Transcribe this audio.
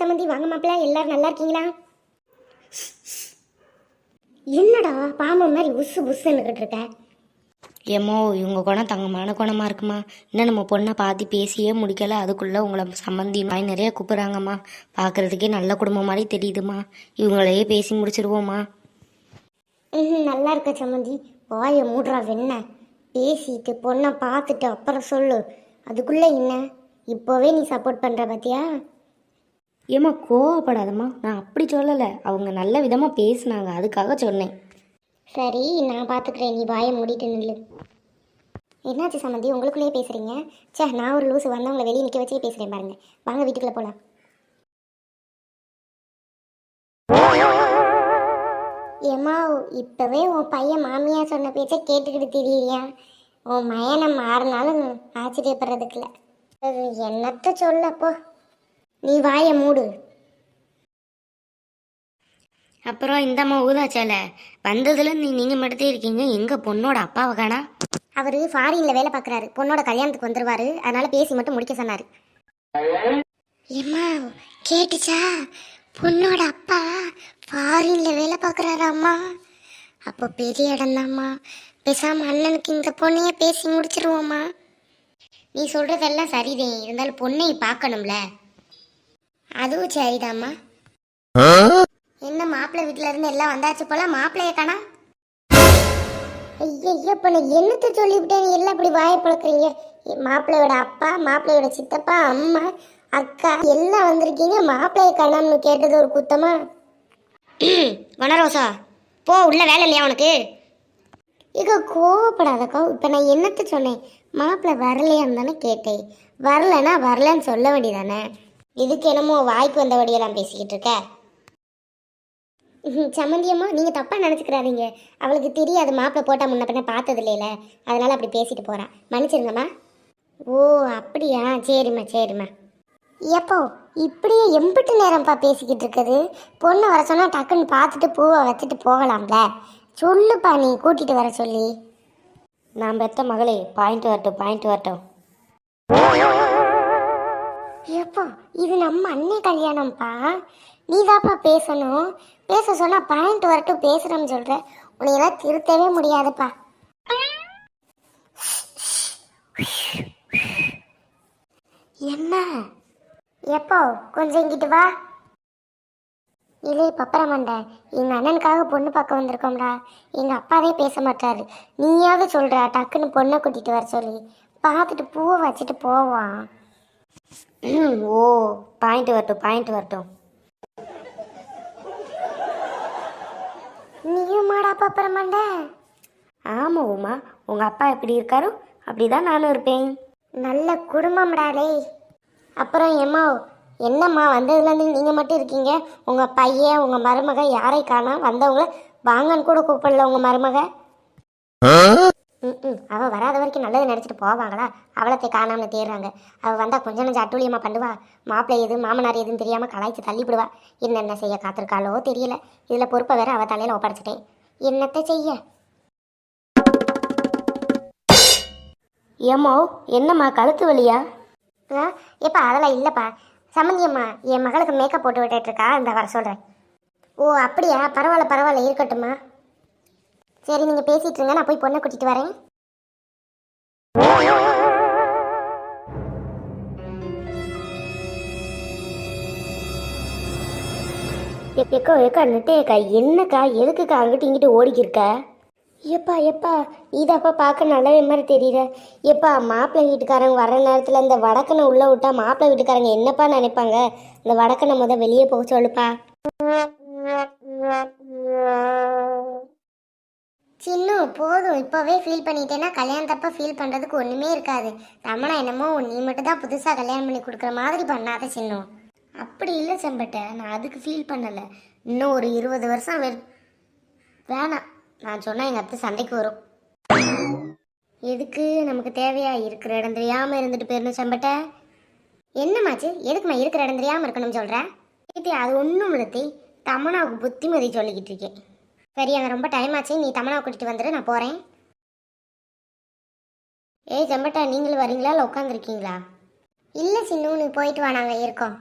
சம்மந்தி வாங்க மாப்பிள்ள எல்லாரும் நல்லா இருக்கீங்களா? என்னடா பாம்பு மாதிரி உசு புசுன்னுக்கிட்டு இருக்க? ஏமோ இவங்க குணம் தங்கமான குணமா இருக்குமா? இன்னும் நம்ம பொண்ணை பார்த்து பேசியே முடிக்கல அதுக்குள்ள உங்களை சம்மந்தி நாய் நிறைய கூப்பிடுறாங்கம்மா. பார்க்கறதுக்கே நல்ல குடும்பம் மாதிரி தெரியுதுமா இவங்களையே பேசி முடிச்சிருவோமா ம் நல்லா இருக்க சம்மந்தி. வாயை மூடுறா வெண்ண. பேசிட்டு பொண்ணை பார்த்துட்டு அப்புறம் சொல்லு. அதுக்குள்ள என்ன? இப்போவே நீ சப்போர்ட் பண்ற பாத்தியா? ஏம்மா கோவப்படாதம்மா. நான் அப்படி சொல்லலை. அவங்க நல்ல விதமாக பேசுனாங்க. அதுக்காக சொன்னேன். சரி நான் பார்த்துக்கிறேன் நீ வாயை மூடிட்டு நில்லு. என்னாச்சு சம்மந்தி உங்களுக்குள்ளேயே பேசுறீங்க? சே நான் ஒரு லூஸ் வந்தவங்களை வெளியே நிற்க வச்சே பேசுகிறேன் பாருங்க. வாங்க வீட்டுக்குள்ள போகலாம் ஏம்மா இப்போவே உன் பையன் மாமியார் சொன்ன பேச்சை கேட்டுக்கிட்டு திரியா உன் மயனை மாறினாலும் ஆச்சரியப்படுறதுக்குல என்னத்த சொல்லப்போ நீ வாயை மூடு. அப்புறம் இந்தம்மா ஊதாச்சால வந்ததுல நீ நீங்கள் மட்டும் இருக்கீங்க. எங்கள் பொண்ணோட அப்பாவை காணா? அவர் ஃபாரின்ல வேலை பார்க்குறாரு. பொண்ணோட கல்யாணத்துக்கு வந்துருவாரு. அதனால பேசி மட்டும் முடிக்க சொன்னாரு. ஏம்மா கேட்டுச்சா? பொண்ணோட அப்பா ஃபாரின்ல வேலை பார்க்குறாரு அம்மா அப்போ பெரிய இடம்தாம்மா. பேசாம அண்ணனுக்கு இந்த பொண்ணையே பேசி முடிச்சிருவோம்மா. நீ சொல்றதெல்லாம் சரிதே. இருந்தாலும் பொண்ணை பார்க்கணும்ல. அதுவும் சரிதாம்மா. என்ன மாப்பிள்ளை வீட்டுல இருந்து எல்லாம் வந்தாச்சு போல? மாப்பிள்ளைய காணா? ஐயா இப்ப நான் என்னத்த சொல்லிவிட்டேன்? எல்லாம் இப்படி வாயை பழக்கிறீங்க. மாப்பிள்ளையோட அப்பா மாப்பிள்ளையோட சித்தப்பா அம்மா அக்கா எல்லாம் வந்திருக்கீங்க. மாப்பிள்ளைய காணாம்னு கேட்டது ஒரு குத்தமா? வனரோசா போ உள்ள வேலை இல்லையா உனக்கு? இக கோவப்படாதக்கா. இப்போ நான் என்னத்த சொன்னேன்? மாப்பிள்ளை வரலையான்னு தானே கேட்டேன். வரலைன்னா வரலன்னு சொல்ல வேண்டியதானே? இதுக்கு என்னமோ வாய்க்கு வந்தபடியெல்லாம் பேசிக்கிட்டு இருக்க. ம்ஹும், சம்மந்தியம்மா நீங்கள் தப்பாக நினச்சிக்கிறாதீங்க. அவளுக்கு தெரியாது மாப்பிள்ளை போட்டால் முன்ன பின்ன பார்த்தது இல்லையில. அதனால் அப்படி பேசிட்டு போகிறான் மன்னிச்சிருங்கம்மா. ஓ அப்படியா? சரிம்மா சரிம்மா. எப்போ? இப்படியே எம்பிட்டு நேரம்ப்பா பேசிக்கிட்டு இருக்குது. பொண்ணு வர சொன்னால் டக்குன்னு பார்த்துட்டு பூவை வச்சுட்டு போகலாம்ல. சொல்லுப்பா நீ கூட்டிகிட்டு வர சொல்லி. நான் பெற்ற மகளே பாயிண்ட் வரட்டும் பாயிண்ட் வரட்டும். எப்போ இது நம்ம அண்ணே கல்யாணம்ப்பா. நீதாப்பா பேசணும். பேச சொன்னால் பாயிண்ட் வரட்டும் பேசுகிறேன்னு சொல்கிற உன்னையெல்லாம் திருத்தவே முடியாதுப்பா. என்ன? எப்போ கொஞ்சம் இங்கிட்டு வா. இல்லை பப்பரமண்ட எங்கள் அண்ணனுக்காக பொண்ணு பார்க்க வந்திருக்கோம்டா. எங்கள் அப்பாவே பேச மாட்டாரு. நீயாவது சொல்கிறா டக்குன்னு பொண்ணை கூட்டிகிட்டு வர சொல்லி. பார்த்துட்டு பூவை வச்சுட்டு போவான். ஓ பாயிண்ட் வரட்டும் பாயிண்ட் வரட்டும். நீயும் மாடா பப்பரமண்ட ஆமாம் உமா. உங்கள் அப்பா எப்படி இருக்காரோ அப்படி தான் நானும் இருப்பேன். நல்ல குடும்பம்டாலே அப்புறம் ஏம்மா என்னம்மா வந்ததுலேருந்து நீங்கள் மட்டும் இருக்கீங்க? உங்கள் பையன் உங்கள் மருமக யாரை காணா வந்தவங்கள வாங்கன்னு கூட கூப்பிடல உங்கள் மருமக? ம் அவள் வராத வரைக்கும் நல்லது நினச்சிட்டு போவாங்களா? அவளத்தை காணாமல் தேடுறாங்க. அவள் வந்தால் கொஞ்சம் நஞ்சம் அட்டூழியமாக பண்ணுவா. மாப்பிள்ளை எது மாமனார் எதுன்னு தெரியாமல் கலாய்ச்சி தள்ளிவிடுவா என்னென்ன செய்ய காத்திருக்காளோ தெரியல. இதில் பொறுப்பை வேற அவள் தலையில் ஒப்படைச்சிட்டேன். என்னத்தை செய்ய? ஏமோ என்னம்மா கழுத்து வலியா? ஆ ஏப்பா அதெல்லாம் இல்லைப்பா. சம்மந்தியம்மா என் மகளுக்கு மேக்கப் போட்டு விட்டுட்டு இருக்கா? இந்த வர சொல்கிறேன் ஓ அப்படியா? பரவாயில்ல பரவாயில்ல இருக்கட்டும்மா. சரி நீங்க பேசிட்டு இருங்க நான் போய் பொண்ணை கூட்டிகிட்டு வரேன். எக்கோ எக்கா நட்டேக்கா என்னக்கா எதுக்குக்கா அங்கிட்டு இங்கிட்டு ஓடிக்கிருக்க? எப்பா எப்பா இதாப்பா பார்க்க நல்லவே மாதிரி தெரியல. எப்பா மாப்பிள்ளை வீட்டுக்காரங்க வர நேரத்தில் இந்த வடக்கனை உள்ளே விட்டா மாப்பிள்ளை வீட்டுக்காரங்க என்னப்பா நினைப்பாங்க? இந்த வடக்கனை முத வெளியே போக சொல்லுப்பா. போதும். போதும் இப்போவே ஃபீல் பண்ணிட்டேன்னா கல்யாணத்தப்ப ஃபீல் பண்ணுறதுக்கு ஒன்றுமே இருக்காது. ரமணா என்னமோ நீ மட்டும் தான் புதுசாக கல்யாணம் பண்ணி கொடுக்குற மாதிரி பண்ணாத சின்னம் அப்படி இல்லை செம்பட்டை. நான் அதுக்கு ஃபீல் பண்ணலை. இன்னும் ஒரு இருபது வருஷம் வெ வேணாம். நான் சொன்னால் எங்கள் அத்தை சண்டைக்கு வரும். எதுக்கு நமக்கு தேவையா இருக்கிற இடம் தெரியாமல் இருந்துட்டு போயிடணும் செம்பட்டை? என்னமாச்சு எதுக்குமா இருக்கிற இடம் தெரியாமல் இருக்கணும்னு சொல்கிறேன் இது அது ஒன்றும் இல்லத்தி தமனாவுக்கு புத்திமதி சொல்லிக்கிட்டு இருக்கேன். சரி அங்கே ரொம்ப டைம் ஆச்சு. நீ தமனாவை கூட்டிகிட்டு வந்துடு நான் போகிறேன் ஏய் ஜம்பட்டா நீங்களும் வரீங்களா? இல்லை உட்காந்துருக்கீங்களா இல்லை சின்னு நீ போயிட்டு வா நாங்கள் இருக்கோம்.